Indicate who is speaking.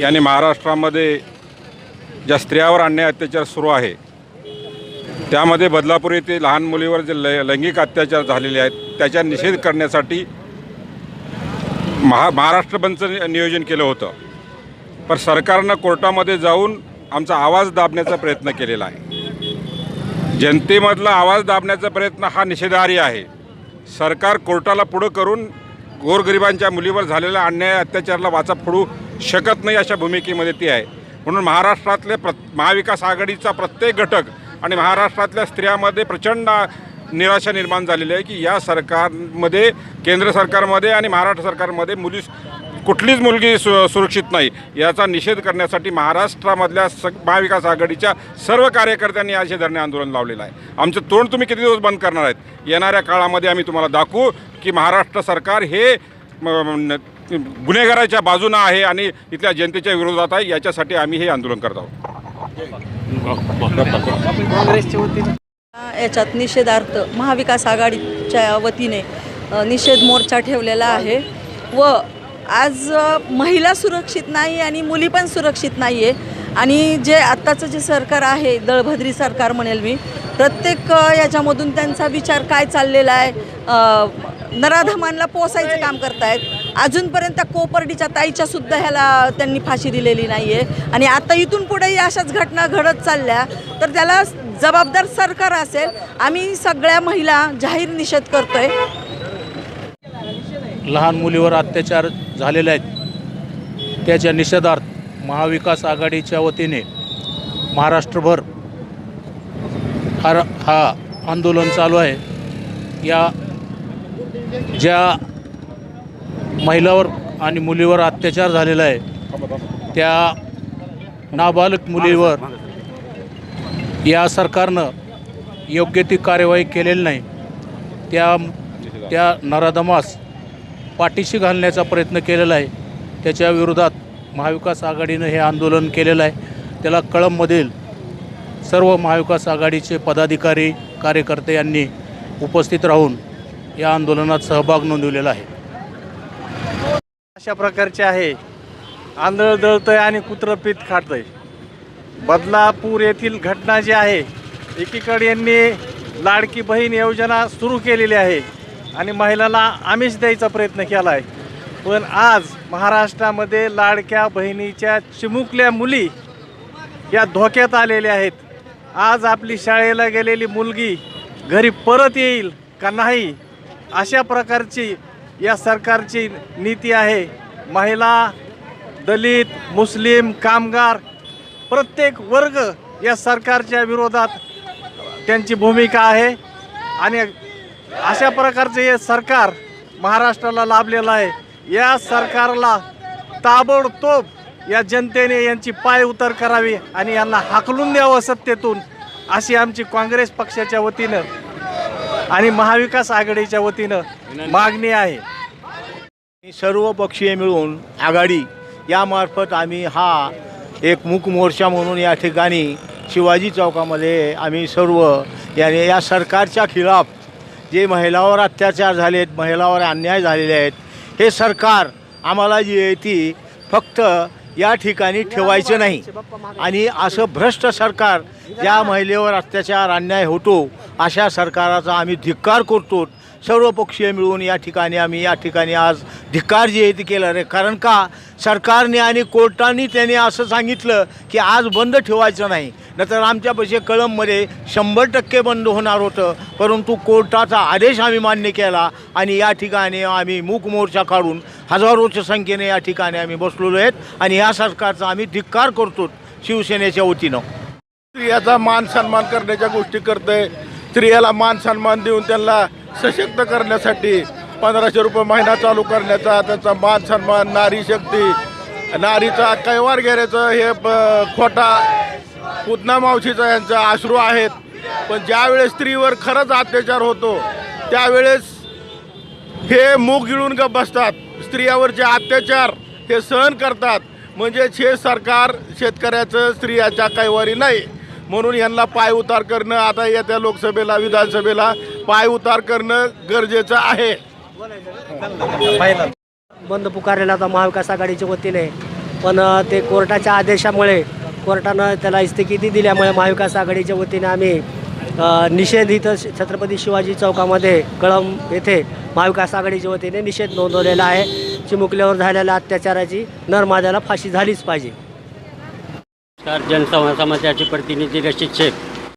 Speaker 1: याने महाराष्ट्रामध्ये ज्या स्त्रियावर अन्याय अत्याचार सुरू आहे त्यामध्ये बदलापूर येथे लहान मुलीवर जे लै लैंगिक अत्याचार झालेले आहेत त्याचा निषेध करण्यासाठी महा महाराष्ट्र बंदचं नि- नियोजन केलं होतं. पण सरकारनं कोर्टामध्ये जाऊन आमचा आवाज दाबण्याचा प्रयत्न केलेला आहे. जनतेमधला आवाज दाबण्याचा प्रयत्न हा निषेधार्ह आहे. सरकार कोर्टाला पुढं करून गोरगरिबांच्या मुलीवर झालेल्या अन्याय अत्याचाराला वाचा फोडू शकत नाही अशा भूमिकेमध्ये ती आहे. म्हणून महाराष्ट्रातले प्र महाविकास आघाडीचा प्रत्येक घटक आणि महाराष्ट्रातल्या स्त्रियामध्ये प्रचंड निराशा निर्माण झालेली आहे की या सरकारमध्ये केंद्र सरकारमध्ये आणि महाराष्ट्र सरकारमध्ये मुली कुठलीच मुलगी सु सुरक्षित नाही. याचा निषेध करण्यासाठी महाराष्ट्रामधल्या स महाविकास आघाडीच्या सर्व कार्यकर्त्यांनी आज हे धरणे आंदोलन लावलेलं आहे. आमचं तोंड तुम्ही किती दिवस बंद करणार आहेत? येणाऱ्या काळामध्ये आम्ही तुम्हाला दाखवू की महाराष्ट्र सरकार हे न- गुन्हेगाराच्या बाजूनं आहे आणि इथल्या जनतेच्या विरोधात आहे याच्यासाठी आम्ही हे आंदोलन करत आहोत.
Speaker 2: काँग्रेसच्या वतीने.
Speaker 3: याच्यात निषेधार्थ महाविकास आघाडीच्या वतीने निषेध मोर्चा ठेवलेला आहे. व आज महिला सुरक्षित नाही आणि मुली पण सुरक्षित नाही आहे आणि जे आत्ताचं जे सरकार आहे दळभद्री सरकार म्हणेल मी प्रत्येक याच्यामधून त्यांचा विचार काय चाललेला आहे? नराधमांना पोसायचं काम करतायत. अजूनपर्यंत कोपर्डीच्या ताईच्या सुद्धा ह्याला त्यांनी फाशी दिलेली नाही आहे आणि आता इथून पुढेही अशाच घटना घडत चालल्या तर त्याला जबाबदार सरकार असेल आम्ही सगळ्या महिला जाहीर निषेध करतोय.
Speaker 4: लहान मुलीवर अत्याचार झालेले आहेत. त्याच्या निषेधार्थ महाविकास आघाडीच्या वतीने महाराष्ट्रभर हा हा आंदोलन चालू आहे. या ज्या महिलावर आणि मुलीवर अत्याचार झालेला आहे. त्या नाबालक मुलीवर या सरकारनं योग्य ती कार्यवाही केलेली नाही. त्या त्या नराधमास पाठीशी घालण्याचा प्रयत्न केलेला आहे. त्याच्या विरोधात महाविकास आघाडीनं हे आंदोलन केलेलं आहे. त्याला कळंबमधील सर्व महाविकास आघाडीचे पदाधिकारी कार्यकर्ते यांनी उपस्थित राहून या आंदोलनात सहभाग नोंदवलेला आहे.
Speaker 2: अशा प्रकारचे आहे. आंधळ दळतंय आणि कुत्रं पीत खातंय बदलापूर येथील घटना जी आहे एकीकडे यांनी लाडकी बहीण योजना सुरू केलेली आहे आणि महिलांना आमिष द्यायचा प्रयत्न केला आहे पण आज महाराष्ट्रामध्ये लाडक्या बहिणीच्या चिमुकल्या मुली या धोक्यात आलेल्या आहेत. आज आपली शाळेला गेलेली मुलगी घरी परत येईल का नाही अशा प्रकारची या सरकारची नीती आहे. महिला दलित मुस्लिम कामगार प्रत्येक वर्ग या सरकारच्या विरोधात त्यांची भूमिका आहे. आणि अशा प्रकारचे हे सरकार महाराष्ट्राला लाभलेलं आहे. या सरकारला ताबडतोब या जनतेने यांची पाय उतर करावी आणि यांना हाकलून द्यावं सत्तेतून अशी आमची काँग्रेस पक्षाच्या वतीनं आणि महाविकास आघाडीच्या वतीनं मागणी आहे.
Speaker 5: सर्व पक्षीय मिळून आघाडी यामार्फत आम्ही हा एक मूक मोर्चा म्हणून या ठिकाणी शिवाजी चौकामध्ये आम्ही सर्व याने या सरकारच्या खिलाफ जे महिलावर अत्याचार झालेत महिलावर अन्याय झालेले आहेत हे सरकार आम्हाला जी आहे ती फक्त या ठिकाणी ठेवायचं नाही. आणि असं भ्रष्ट सरकार ज्या महिलेवर अत्याचार अन्याय होतो अशा सरकाराचा आम्ही धिक्कार करतो. सर्वपक्षीय मिळून या ठिकाणी आम्ही या ठिकाणी आज धिक्कार जे आहे ते केलं. आहे कारण का? सरकारने आणि कोर्टाने त्याने असं सांगितलं की आज बंद ठेवायचं नाही. नंतर आमच्यापाशी कळंबमध्ये शंभर टक्के बंद होणार होतं. परंतु कोर्टाचा आदेश आम्ही मान्य केला आणि या ठिकाणी आम्ही मूक मोर्चा काढून हजारोच्या संख्येने या ठिकाणी आम्ही बसलेलो आहेत आणि या सरकारचा आम्ही धिक्कार करतो शिवसेनेच्या वतीनं.
Speaker 6: स्त्रियाचा मान सन्मान करण्याच्या गोष्टी करतंय. स्त्रियाला मान सन्मान देऊन त्यांना सशक्त करण्यासाठी पंधराशे रुपये महिना चालू करण्याचा त्यांचा मान सन्मान नारी शक्ती नारीचा कैवार घेण्याचं हे खोटा पुतना मावशीचा यांचा आश्रू आहेत. पण ज्यावेळेस स्त्रीवर खरंच अत्याचार होतो त्यावेळेस हे मूग गिळून गप बसतात. स्त्रियावरचे अत्याचार हे सहन करतात. म्हणजे हे सरकार शेतकऱ्याचं स्त्रियाच्या कैवारी नाही. म्हणून यांना पाय उतार करणं आता येत्या लोकसभेला विधानसभेला पाय उतार करणं गरजेचं आहे.
Speaker 7: बंद पुकारलेला होता महाविकास आघाडीच्या वतीने. पण ते कोर्टाच्या आदेशामुळे कोर्टानं त्याला स्थगिती दिल्यामुळे महाविकास आघाडीच्या वतीने आम्ही निषेध इथं छत्रपती शिवाजी चौकामध्ये कळंब येथे महाविकास आघाडीच्या वतीने निषेध नोंदवलेला आहे. चिमुकल्यावर झालेल्या अत्याचाराची नरमाद्याला फाशी झालीच पाहिजे.
Speaker 8: नमस्कार जनसंवाद समाजाचे प्रतिनिधी रशीद शेख.